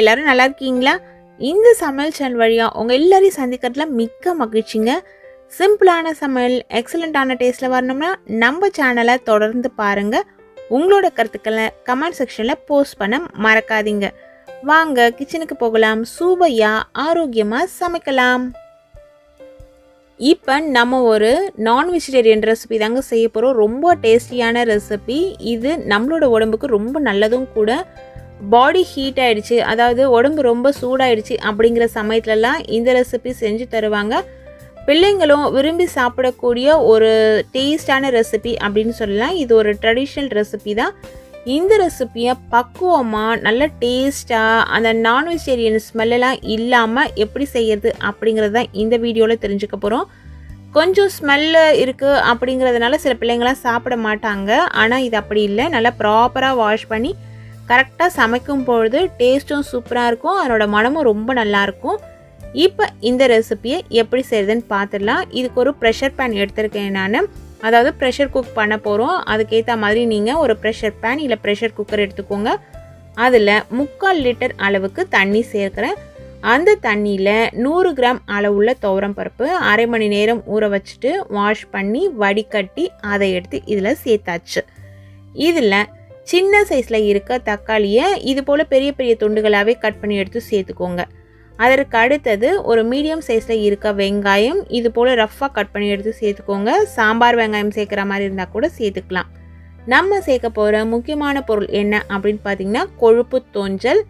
எல்லாரும் நல்லா இருக்கீங்களா? இந்த சமையல் சேனல் வழியாக உங்கள் எல்லாரையும் சந்திக்கிறதுல மிக்க மகிழ்ச்சிங்க. சிம்பிளான சமையல் எக்ஸலண்ட்டான டேஸ்ட்டில் வரணும்னா நம்ம சேனலை தொடர்ந்து பாருங்கள் உங்களோட கருத்துக்களை கமெண்ட் செக்ஷனில் போஸ்ட் பண்ண மறக்காதீங்க. வாங்க கிச்சனுக்கு போகலாம். சூவையாக ஆரோக்கியமாக சமைக்கலாம். இப்போ நம்ம ஒரு நான் வெஜிடேரியன் ரெசிபி தாங்க செய்ய போகிறோம் ரொம்ப டேஸ்டியான ரெசிபி இது நம்மளோட உடம்புக்கு ரொம்ப நல்லதும் கூட. பாடி ஹீட் ஆயிடுச்சு அதாவது உடம்பு ரொம்ப சூடாயிடுச்சு அப்படிங்கிற சமயத்துலலாம் இந்த ரெசிபி செஞ்சு தருவாங்க. பிள்ளைங்களும் விரும்பி சாப்பிடக்கூடிய ஒரு டேஸ்டான ரெசிபி அப்படின்னு சொல்லலாம். இது ஒரு ட்ரெடிஷ்னல் ரெசிபி தான். இந்த ரெசிப்பியை பக்குவமாக நல்ல டேஸ்ட்டாக அந்த நான்வெஜிடேரியன் ஸ்மெல்லாம் இல்லாமல் எப்படி செய்யறது அப்படிங்கிறது தான் இந்த வீடியோவில் தெரிஞ்சுக்க போகிறோம் கொஞ்சம் ஸ்மெல்லு இருக்குது அப்படிங்கிறதுனால சில பிள்ளைங்களாம் சாப்பிட மாட்டாங்க. ஆனால் இது அப்படி இல்லை. நல்லா ப்ராப்பராக வாஷ் பண்ணி கரெக்டாக சமைக்கும் பொழுது டேஸ்ட்டும் சூப்பராக இருக்கும். அதனோட மனமும் ரொம்ப நல்லாயிருக்கும். இப்போ இந்த ரெசிப்பியை எப்படி செய்யுதுன்னு பார்த்துடலாம் இதுக்கு ஒரு ப்ரெஷர் பேன் எடுத்திருக்கேன் நான். அதாவது ப்ரெஷர் குக் பண்ண போகிறோம் அதுக்கேற்ற மாதிரி நீங்கள் ஒரு ப்ரெஷர் பேன் இல்லை ப்ரெஷர் குக்கர் எடுத்துக்கோங்க. அதில் முக்கால் லிட்டர் அளவுக்கு தண்ணி சேர்க்குறேன். அந்த தண்ணியில் நூறு கிராம் அளவுள்ள துவரம் பருப்பு அரை மணி நேரம் ஊற வச்சுட்டு வாஷ் பண்ணி வடிகட்டி அதை எடுத்து இதில் சேர்த்தாச்சு. இதில் சின்ன சைஸில் இருக்க தக்காளியை இது போல் பெரிய பெரிய துண்டுகளாகவே கட் பண்ணி எடுத்து சேர்த்துக்கோங்க. அதற்கு அடுத்தது ஒரு மீடியம் சைஸில் இருக்க வெங்காயம் இது போல் ரஃப்பாக கட் பண்ணி எடுத்து சேர்த்துக்கோங்க. சாம்பார் வெங்காயம் சேர்க்குற மாதிரி இருந்தால் கூட சேர்த்துக்கலாம். நம்ம சேர்க்க போகிற முக்கியமான பொருள் என்ன அப்படின்னு பார்த்தீங்கன்னா கொழுப்பு தோஞ்சல்.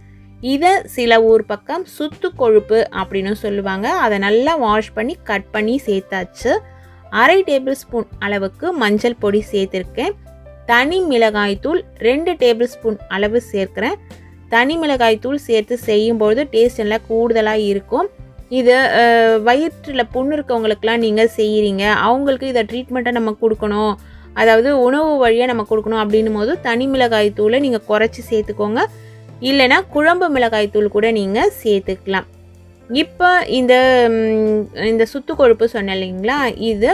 இதை சில ஊர் பக்கம் சுத்து கொழுப்பு அப்படின்னு சொல்லுவாங்க. அதை நல்லா வாஷ் பண்ணி கட் பண்ணி சேர்த்தாச்சு. அரை டேபிள் ஸ்பூன் அளவுக்கு மஞ்சள் பொடி சேர்த்துருக்கேன். தனி மிளகாய்த்தூள் ரெண்டு டேபிள் ஸ்பூன் அளவு சேர்க்குறேன். தனி மிளகாய் தூள் சேர்த்து செய்யும்பொழுது டேஸ்ட் நல்லா கூடுதலாக இருக்கும். இது வயிற்றில் புண்ணு இருக்கவங்களுக்குலாம் நீங்கள் செய்கிறீங்க அவங்களுக்கு இதை ட்ரீட்மெண்ட்டை நம்ம கொடுக்கணும். அதாவது உணவு வழியாக நம்ம கொடுக்கணும் அப்படின்னும் போது தனி மிளகாய் தூளை நீங்கள் குறைச்சி சேர்த்துக்கோங்க. இல்லைன்னா குழம்பு மிளகாய் தூள் கூட நீங்கள் சேர்த்துக்கலாம். இப்போ இந்த இந்த சுத்து கொழுப்பு சொன்னேன் இல்லைங்களா? இது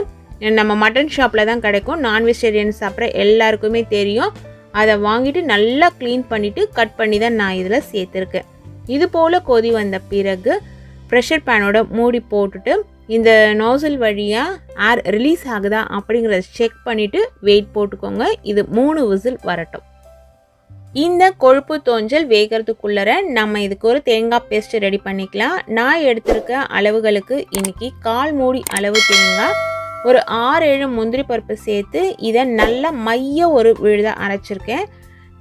நம்ம மட்டன் ஷாப்பில் தான் கிடைக்கும். நான் வெஜிடேரியன் சாப்பிட்ற எல்லாருக்குமே தெரியும். அதை வாங்கிட்டு நல்லா க்ளீன் பண்ணிவிட்டு கட் பண்ணி தான் நான் இதில் சேர்த்துருக்கேன். இது போல் கொதி வந்த பிறகு ப்ரெஷர் பேனோட மூடி போட்டுட்டு இந்த நோசல் வழியாக ஏர் ரிலீஸ் ஆகுதா அப்படிங்கிறத செக் பண்ணிவிட்டு வெயிட் போட்டுக்கோங்க. இது மூணு விசில் வரட்டும். இந்த கொழுப்பு தோஞ்சல் வேகிறதுக்குள்ளற நம்ம இதுக்கு ஒரு தேங்காய் பேஸ்ட் ரெடி பண்ணிக்கலாம். நான் எடுத்திருக்க அளவுகளுக்கு இன்றைக்கி கால் மூடி அளவு தேங்காய் ஒரு ஆறு ஏழு முந்திரி பருப்பு சேர்த்து இதை நல்லா மைய ஒரு விழுதாக அரைச்சிருக்கேன்.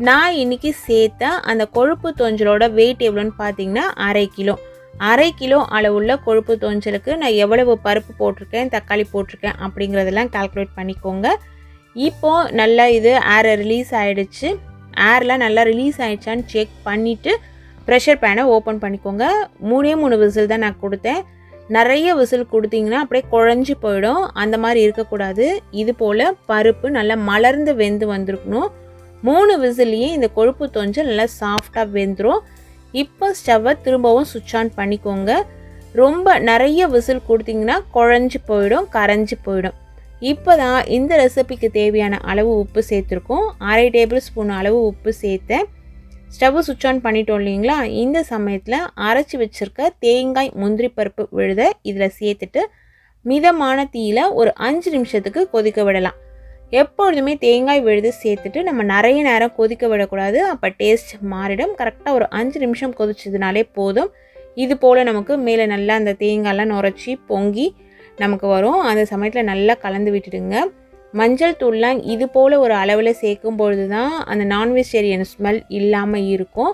நான் இன்றைக்கி சேர்த்த அந்த கொழுப்பு தோஞ்சலோட வெயிட் எவ்வளோன்னு பார்த்தீங்கன்னா அரை கிலோ. அரை கிலோ அளவுள்ள கொழுப்பு தோஞ்சலுக்கு நான் எவ்வளவு பருப்பு போட்டிருக்கேன் தக்காளி போட்டிருக்கேன் அப்படிங்கிறதெல்லாம் கால்குலேட் பண்ணிக்கோங்க. இப்போது நல்லா இது ஏரை ரிலீஸ் ஆகிடுச்சு ஏர்லாம் நல்லா ரிலீஸ் ஆகிடுச்சான்னு செக் பண்ணிவிட்டு ப்ரெஷர் பேனை ஓப்பன் பண்ணிக்கோங்க. மூணே மூணு விசில் தான் நான் கொடுத்தேன். நிறைய விசில் கொடுத்தீங்கன்னா அப்படியே குழஞ்சி போயிடும். அந்த மாதிரி இருக்கக்கூடாது. இது போல் பருப்பு நல்லா மலர்ந்து வெந்து வந்திருக்கணும். மூணு விசில்லையே இந்த கொழுப்பு தோஞ்சல் நல்லா சாஃப்டாக வெந்துடும் இப்போ ஸ்டவ்வை திரும்பவும் சுவிட்ச் ஆன் பண்ணிக்கோங்க. ரொம்ப நிறைய விசில் கொடுத்தீங்கன்னா குழஞ்சி போயிடும் கரைஞ்சி போயிடும். இப்போ தான் இந்த ரெசிபிக்கு தேவையான அளவு உப்பு சேர்த்துருக்கோம். அரை டேபிள் ஸ்பூன் அளவு உப்பு சேர்த்தேன். ஸ்டவ் சுவிட்ச் ஆன் பண்ணிட்டோம் இல்லைங்களா? இந்த சமயத்தில் அரைச்சி வச்சுருக்க தேங்காய் முந்திரி பருப்பு விழுத இதில் சேர்த்துட்டு மிதமான தீயில் ஒரு அஞ்சு நிமிஷத்துக்கு கொதிக்க விடலாம். எப்பொழுதுமே தேங்காய் விழுது சேர்த்துட்டு நம்ம நிறைய நேரம் கொதிக்க விடக்கூடாது. அப்போ டேஸ்ட் மாறிடும். கரெக்டாக ஒரு அஞ்சு நிமிஷம் கொதிச்சதுனாலே போதும். இது போல் நமக்கு மேலே நல்லா அந்த தேங்காய்லாம் நுரைச்சி பொங்கி நமக்கு வரும். அந்த சமயத்தில் நல்லா கலந்து விட்டுடுங்க. மஞ்சள் தூள்லாம் இது போல் ஒரு அளவில் சேர்க்கும் பொழுது தான் அந்த நான்வெஜிடேரியன் ஸ்மெல் இல்லாமல் இருக்கும்.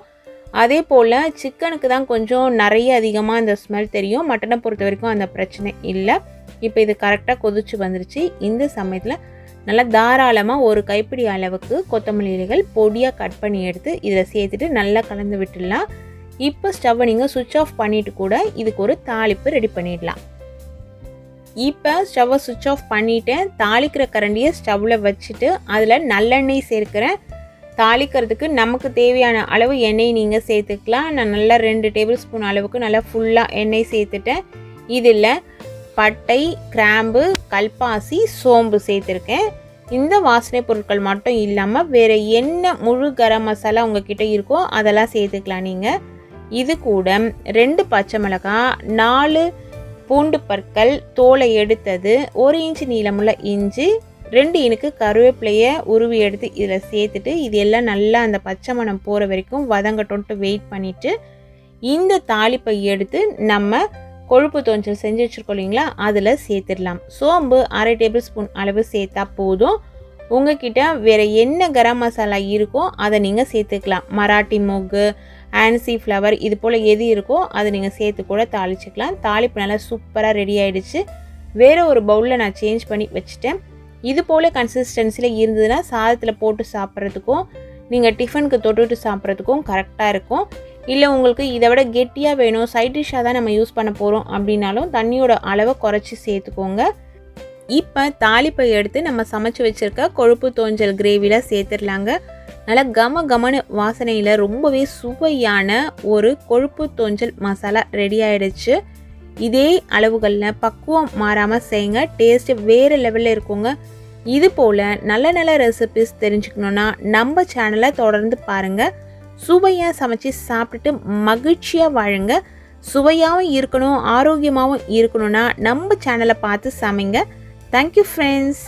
அதே போல் சிக்கனுக்கு தான் கொஞ்சம் நிறைய அதிகமாக அந்த ஸ்மெல் தெரியும். மட்டனை பொறுத்த வரைக்கும் அந்த பிரச்சனை இல்லை. இப்போ இது கரெக்டாக கொதிச்சு வந்துருச்சு. இந்த சமயத்தில் நல்லா தாராளமாக ஒரு கைப்பிடி அளவுக்கு கொத்தமல்லி இலைகள் பொடியாக கட் பண்ணி எடுத்து இதில் சேர்த்துட்டு நல்லா கலந்து விட்டுடலாம். இப்போ ஸ்டவ்வை நீங்கள் சுவிட்ச் ஆஃப் பண்ணிவிட்டு கூட இதுக்கு ஒரு தாளிப்பு ரெடி பண்ணிடலாம். இப்போ ஸ்டவ்வை சுவிட்ச் ஆஃப் பண்ணிவிட்டேன் தாளிக்கிற கரண்டியை ஸ்டவ்வில் வச்சுட்டு அதில் நல்லெண்ணெய் சேர்க்குறேன். தாளிக்கிறதுக்கு நமக்கு தேவையான அளவு எண்ணெய் நீங்கள் சேர்த்துக்கலாம். நான் நல்லா ரெண்டு டேபிள் ஸ்பூன் அளவுக்கு நல்லா ஃபுல்லாக எண்ணெய் சேர்த்துட்டேன். இதில் பட்டை கிராம்பு கல்பாசி சோம்பு சேர்த்துருக்கேன். இந்த வாசனை பொருட்கள் மட்டும் இல்லாமல் வேறு என்ன முழு கரம் மசாலா உங்ககிட்ட இருக்கோ அதெல்லாம் சேர்த்துக்கலாம் நீங்கள் இது கூட ரெண்டு பச்சை மிளகாய் நாலு பூண்டு பற்கள் தோலை எடுத்தது ஒரு இன்ச்சு நீளமுள்ள இஞ்சி ரெண்டு இனுக்கு கருவேப்பிலையை உருவி எடுத்து இதில் சேர்த்துட்டு இது எல்லாம் நல்லா அந்த பச்சை மணம் போகிற வரைக்கும் வதங்கட்டோன்ட்டு வெயிட் பண்ணிவிட்டு இந்த தாளிப்பை எடுத்து நம்ம கொழுப்பு தோஞ்சல் செஞ்சு வச்சுருக்கோம் இல்லைங்களா அதில் சேர்த்துடலாம். சோம்பு அரை டேபிள் ஸ்பூன் அளவு சேர்த்தா போதும். உங்ககிட்ட வேறு என்ன கரம் மசாலா இருக்கோ அதை நீங்கள் சேர்த்துக்கலாம். மராட்டி மொக்கு ஆன்சி ஃப்ளவர் இது போல் எது இருக்கோ அதை நீங்கள் சேர்த்து கூட தாளிச்சிக்கலாம். தாளிப்பு நல்லா சூப்பராக ரெடி ஆகிடுச்சு வேறு ஒரு பவுலில் நான் சேஞ்ச் பண்ணி வச்சுட்டேன். இது போல் கன்சிஸ்டன்சியில் இருந்ததுன்னா சாதத்தில் போட்டு சாப்பிட்றதுக்கும் நீங்கள் டிஃபனுக்கு தொட்டுட்டு சாப்பிட்றதுக்கும் கரெக்டாக இருக்கும். இல்லை உங்களுக்கு இதை விட கெட்டியாக வேணும் சைட் டிஷ்ஷாக தான் நம்ம யூஸ் பண்ண போகிறோம் அப்படின்னாலும் தண்ணியோட அளவை குறைச்சி சேர்த்துக்கோங்க. இப்போ தாளிப்பை எடுத்து நம்ம சமைச்சு வச்சுருக்க கொழுப்பு தோஞ்சல் கிரேவியில் சேர்த்துடலாங்க. நல்லா கம கமனு வாசனையில் ரொம்பவே சுவையான ஒரு கொழுப்பு தொஞ்சல் மசாலா ரெடி ஆகிடுச்சு இதே அளவுகளில் பக்குவம் மாறாமல் செய்யுங்க. டேஸ்ட்டு வேறு லெவலில் இருக்குங்க. இது போல் நல்ல நல்ல ரெசிபிஸ் தெரிஞ்சுக்கணுன்னா நம்ம சேனலை தொடர்ந்து பாருங்கள் சுவையாக சமைச்சு சாப்பிட்டுட்டு மகிழ்ச்சியாக வாழுங்க. சுவையாகவும் இருக்கணும் ஆரோக்கியமாகவும் இருக்கணும்னா நம்ம சேனலை பார்த்து சமைங்க. Thank you friends